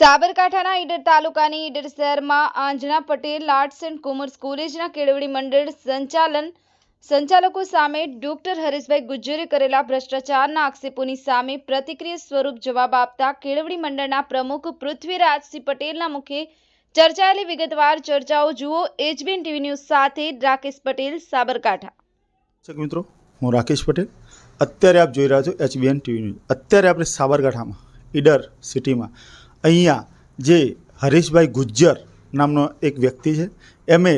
સાબરકાંઠાના ઈડર તાલુકાની ઈડર શહેરમાં Anjana Patel arts and commerce કોલેજના કેળવણી મંડળ સંચાલન સંચાલકો સામે ડોક્ટર હરેશભાઈ ગુજ્જરે કરેલા ભ્રષ્ટાચારના આક્ષેપોની સામે પ્રતિક્રિયા સ્વરૂપ જવાબ આપતા કેળવણી મંડળના પ્રમુખ પૃથ્વીરાજસિંહ પટેલના મુખે ચર્ચાયેલી વિગતવાર ચર્ચાઓ જુઓ એચબીએન ટીવી ન્યૂઝ સાથે રાકેશ પટેલ, સાબરકાંઠા. મિત્રો, હું રાકેશ પટેલ. અત્યારે આપ જોઈ રહ્યા છો એચબીએન ટીવી ન્યૂઝ. અત્યારે આપણે સાબરકાંઠામાં, ઈડર સિટીમાં અહીંયા જે હરીશભાઈ ગુજ્જર નામનો એક વ્યક્તિ છે એમે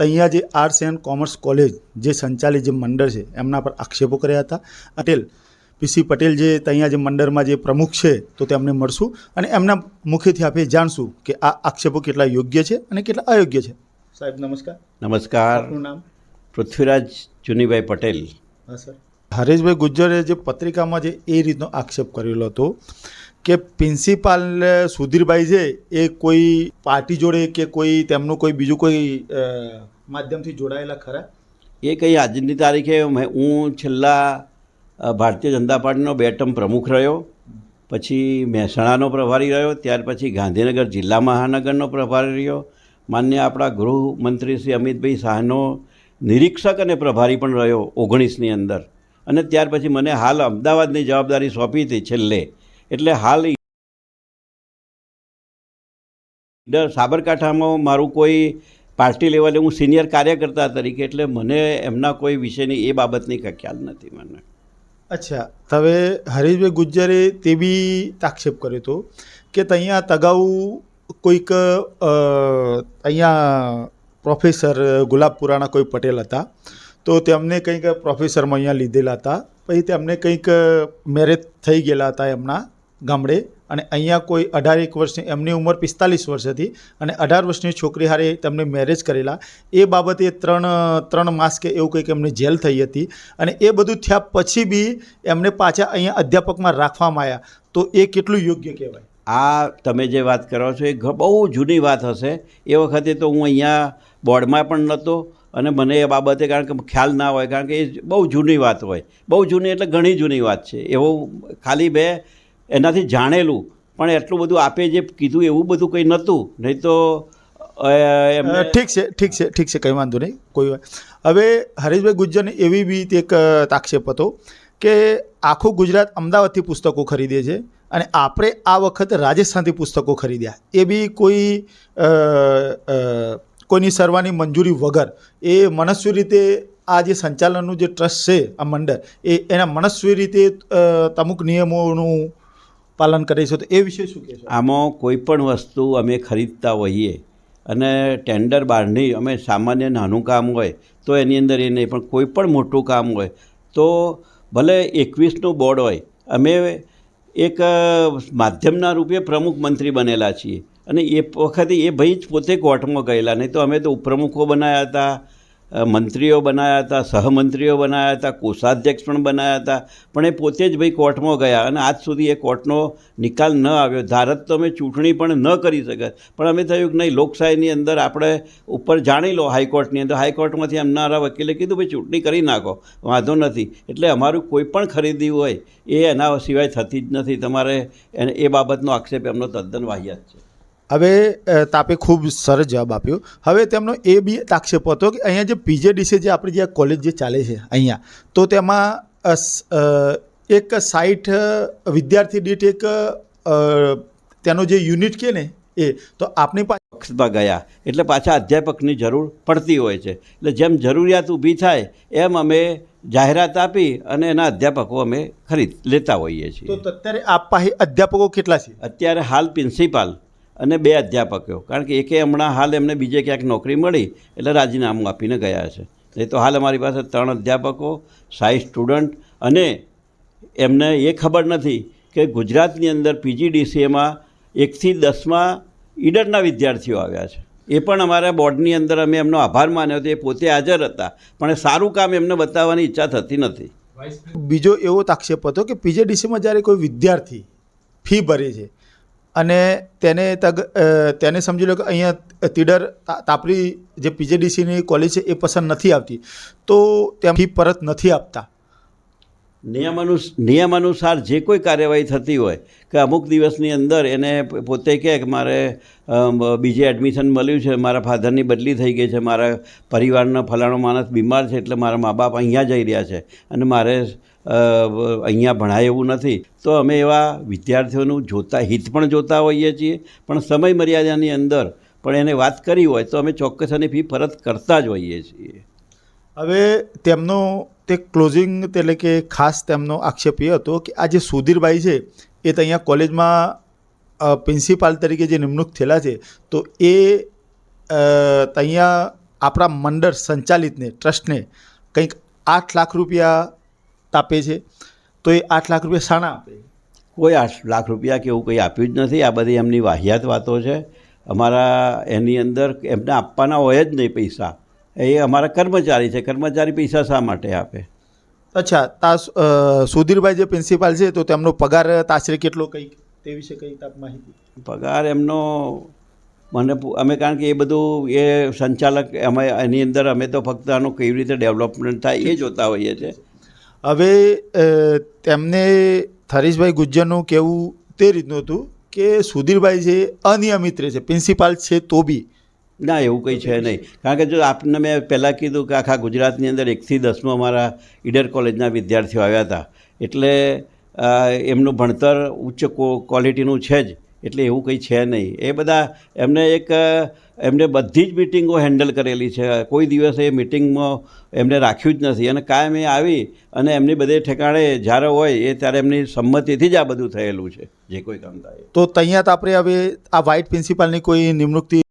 અહીંયા જે આર્ટ્સ એન્ડ કોમર્સ કોલેજ જે સંચાલિત જે મંડળ છે એમના પર આક્ષેપો કર્યા હતા. પટેલ પીસી પટેલ જે અહીંયા જે મંડળમાં જે પ્રમુખ છે તો તેમને મળશું અને એમના મુખેથી આપણે જાણશું કે આ આક્ષેપો કેટલા યોગ્ય છે અને કેટલા અયોગ્ય છે. સાહેબ નમસ્કાર. નમસ્કાર. નામ? પૃથ્વીરાજ ચુનીભાઈ પટેલ. હા સર. હરેશભાઈ ગુજ્જરે જે પત્રિકામાં જે એ રીતનો આક્ષેપ કરેલો હતો કે પ્રિન્સિપાલ સુધીરભાઈ છે, એ કોઈ પાર્ટી જોડે કે કોઈ તેમનું કોઈ બીજું કોઈ માધ્યમથી જોડાયેલા ખરા? એ કંઈ આજની તારીખે હું છેલ્લા ભારતીય જનતા પાર્ટીનો બે ટર્મ પ્રમુખ રહ્યો, પછી મહેસાણાનો પ્રભારી રહ્યો, ત્યાર પછી ગાંધીનગર જિલ્લા મહાનગરનો પ્રભારી રહ્યો. માન્ય આપણા ગૃહમંત્રી શ્રી અમિતભાઈ શાહનો નિરીક્ષક અને પ્રભારી પણ રહ્યો ઓગણીસની અંદર. અને ત્યાર પછી મને હાલ અમદાવાદની જવાબદારી સોંપી હતી છેલ્લે. એટલે હાલ સાબરકાંઠામાં મારું કોઈ પાર્ટી લેવલે હું સિનિયર કાર્યકર્તા તરીકે એટલે મને એમના કોઈ વિશેની એ બાબતની કંઈ ખ્યાલ નથી મને. અચ્છા હવે હરીશભાઈ ગુજ્જરે તે બી આક્ષેપ કર્યો હતો કે અહીંયા તગાઉ કોઈક અહીંયા પ્રોફેસર ગુલાબપુરાના કોઈ પટેલ હતા, તો તેમને કંઈક પ્રોફેસરમાં અહીંયા લીધેલા હતા, પછી તેમને કંઈક મેરેજ થઈ ગયેલા હતા એમના ગામડે અને અહીંયા કોઈ અઢાર એક વર્ષની, એમની ઉંમર પિસ્તાલીસ વર્ષ હતી અને અઢાર વર્ષની છોકરી હારે તેમને મેરેજ કરેલા. એ બાબતે ત્રણ ત્રણ માસ કે એવું કંઈક એમને જેલ થઈ હતી અને એ બધું થયા પછી બી એમને પાછા અહીંયા અધ્યાપકમાં રાખવામાં આવ્યા તો એ કેટલું યોગ્ય કહેવાય? આ તમે જે વાત કરો છો એ બહુ જૂની વાત હશે. એ વખતે તો હું અહીંયા બોર્ડમાં પણ નહોતો અને મને એ બાબતે કારણ કે ખ્યાલ ના હોય, કારણ કે એ બહુ જૂની વાત હોય. બહુ જૂની એટલે ઘણી જૂની વાત છે. એવું ખાલી બે એનાથી જાણેલું. પણ એટલું બધું આપે જે કીધું એવું બધું કંઈ નહોતું. નહીં તો ઠીક છે ઠીક છે ઠીક છે, કંઈ વાંધો નહીં, કોઈ વાત હવે હરીશભાઈ ગુજ્જરને એવી બી એક તાક્ષેપ હતો કે આખું ગુજરાત અમદાવાદથી પુસ્તકો ખરીદે છે અને આપણે આ વખત રાજસ્થાનથી પુસ્તકો ખરીદ્યા. એ બી કોઈ કોઈની સર્વાની મંજૂરી વગર. એ મનસ્વી રીતે આ જે સંચાલનનું જે ટ્રસ્ટ છે આ મંડળ, એ એના મનસ્વી રીતે અમુક નિયમોનું પાલન કરે છે તો એ વિશે શું કહેશો? આમાં કોઈ પણ વસ્તુ અમે ખરીદતા હોઈએ અને ટેન્ડર બહારની અમે સામાન્ય નાનું કામ હોય તો એની અંદર એ નહીં, પણ કોઈ પણ મોટું કામ હોય તો ભલે એકવીસનું બોર્ડ હોય, અમે એક માધ્યમના રૂપે પ્રમુખ મંત્રી બનેલા છીએ. અને એ વખતે એ ભાઈ જ પોતે કોર્ટમાં ગયેલા, નહીં તો અમે તો ઉપપ્રમુખો બનાવ્યા હતા મંત્રીઓ બનાવ્યા હતા, સહમંત્રીઓ બનાવ્યા હતા, કોષાધ્યક્ષ પણ બનાવ્યા હતા. પણ એ પોતે જ ભાઈ કોર્ટમાં ગયા અને આજ સુધી એ કોર્ટનો નિકાલ ન આવ્યો. ધારત તો અમે ચૂંટણી પણ ન કરી શકે પણ અમે થયું કે નહીં, લોકશાહીની અંદર આપણે ઉપર જાણી લો હાઈકોર્ટની અંદર. હાઈકોર્ટમાંથી અમનારા વકીલે કીધું, ભાઈ, ચૂંટણી કરી નાખો. વાંધો નથી. એટલે અમારું કોઈ પણ ખરીદી હોય એ એના સિવાય થતી જ નથી. તમારે એ બાબતનો આક્ષેપ એમનો તદ્દન વાહિયાત છે. હવે તાપે ખૂબ સરસ જવાબ આપ્યો. હવે તેમનો એ બી આક્ષેપ હતો કે અહીંયા જે પીજેડીસી જે આપણી જે કોલેજ જે ચાલે છે અહીંયા તો તેમાં એક સાઠ વિદ્યાર્થી દીઠ એક તેનો જે યુનિટ કે ને એ તો આપણી પાસે પક્ષમાં ગયા. એટલે પાછા અધ્યાપકની જરૂર પડતી હોય છે. એટલે જેમ જરૂરિયાત ઊભી થાય એમ અમે જાહેરાત આપી અને એના અધ્યાપકો અમે ખરીદ લેતા હોઈએ છીએ. તો અત્યારે આપ પાસે અધ્યાપકો કેટલા છે? અત્યારે હાલ પ્રિન્સિપાલ અને બે અધ્યાપકો કારણ કે એકે હમણાં હાલ એમને બીજે ક્યાંક નોકરી મળી એટલે રાજીનામું આપીને ગયા છે. નહીં તો હાલ અમારી પાસે ત્રણ અધ્યાપકો સાઈ સ્ટુડન્ટ અને એમને એ ખબર નથી કે ગુજરાતની અંદર પીજીડીસીએમાં એકથી દસમાં ઈડરના વિદ્યાર્થીઓ આવ્યા છે. એ પણ અમારા બોર્ડની અંદર અમે એમનો આભાર માન્યો હતો. એ પોતે હાજર હતા. પણ એ સારું કામ એમને બતાવવાની ઈચ્છા થતી નથી. બીજો એવો આક્ષેપ હતો કે પીજીડીસીમાં જ્યારે કોઈ વિદ્યાર્થી ફી ભરે છે અને તેને તગ તેને સમજી લો કે અહીંયા તીડર તાપરી જે પીજેડીસીની કોલેજ છે એ પસંદ નથી આવતી. તો ત્યાંથી પરત નથી આપતા. નિયમાનુ, નિયમાનુસાર જે કોઈ કાર્યવાહી થતી હોય કે અમુક દિવસની અંદર એને પોતે કહે કે મારે બીજે એડમિશન મળ્યું છે, મારા ફાધરની બદલી થઈ ગઈ છે, મારા પરિવારનો ફલાણો માણસ બીમાર છે એટલે મારા મા બાપ અહીંયા જઈ રહ્યા છે અને મારે અહીંયા ભણાય એવું નથી. તો અમે એવા વિદ્યાર્થીઓનું જોતા, હિત પણ જોતા હોઈએ છીએ, પણ સમય મર્યાદાની અંદર પણ એને વાત કરી હોય તો અમે ચોક્કસ એની ફી પરત કરતા જ હોઈએ છીએ. હવે તેમનો તે ક્લોઝિંગ એટલે કે ખાસ તેમનો આક્ષેપ એ હતો કે આ જે સુધીરભાઈ છે, એ તો અહીંયા કોલેજમાં પ્રિન્સિપાલ તરીકે જે નિમણૂક થયેલા છે, તો એ અહીંયા આપણા મંડળ સંચાલિતને, ટ્રસ્ટને કંઈક આઠ લાખ રૂપિયા આપે છે? તો એ આઠ લાખ રૂપિયા શાણા આપે. કોઈ આઠ લાખ રૂપિયા કે એવું કંઈ આપ્યું જ નથી. આ બધી એમની વાહિયાત વાતો છે. અમારા એની અંદર એમને આપવાના હોય જ નહીં પૈસા. એ અમારા કર્મચારી છે. કર્મચારી પૈસા શા માટે આપે? અચ્છા તા સુધીરભાઈ જે પ્રિન્સિપાલ છે તો તેમનો પગાર આશરે કેટલો કંઈક? તે વિશે કંઈ આપ માહિતી. પગાર એમનો મને અમે કારણ કે એ બધું એ સંચાલક અમે એની અંદર અમે તો ફક્ત આનું કેવી રીતે ડેવલપમેન્ટ થાય એ જોતા હોઈએ છીએ. હવે તેમને હરીશભાઈ ગુજ્જરનું કહેવું તે રીતનું હતું કે સુધીરભાઈ છે અનિયમિત રહે છે, પ્રિન્સિપાલ છે તો બી. ના, એવું કંઈ છે નહીં. કારણ કે જો આપને મેં પહેલાં કીધું કે આખા ગુજરાતની અંદર એકથી દસમાં મારા ઈડર કોલેજના વિદ્યાર્થીઓ આવ્યા હતા. એટલે એમનું ભણતર ઉચ્ચ ક્વોલિટીનું છે જ. એટલે એવું કંઈ છે નહીં. એ બધા એમને એક એમને બધી જ મિટિંગો હેન્ડલ કરેલી છે. કોઈ દિવસ એ મિટિંગમાં એમને રાખ્યું જ નથી. અને કાયમ એ આવી અને એમની બધે ઠેકાણે જ્યારે હોય એ ત્યારે એમની સંમતિથી જ આ બધું થયેલું છે. જે કોઈ કામ થાય તો તૈયાર આપણે હવે આ વ્હાઇટ પ્રિન્સિપાલની કોઈ નિમણૂકથી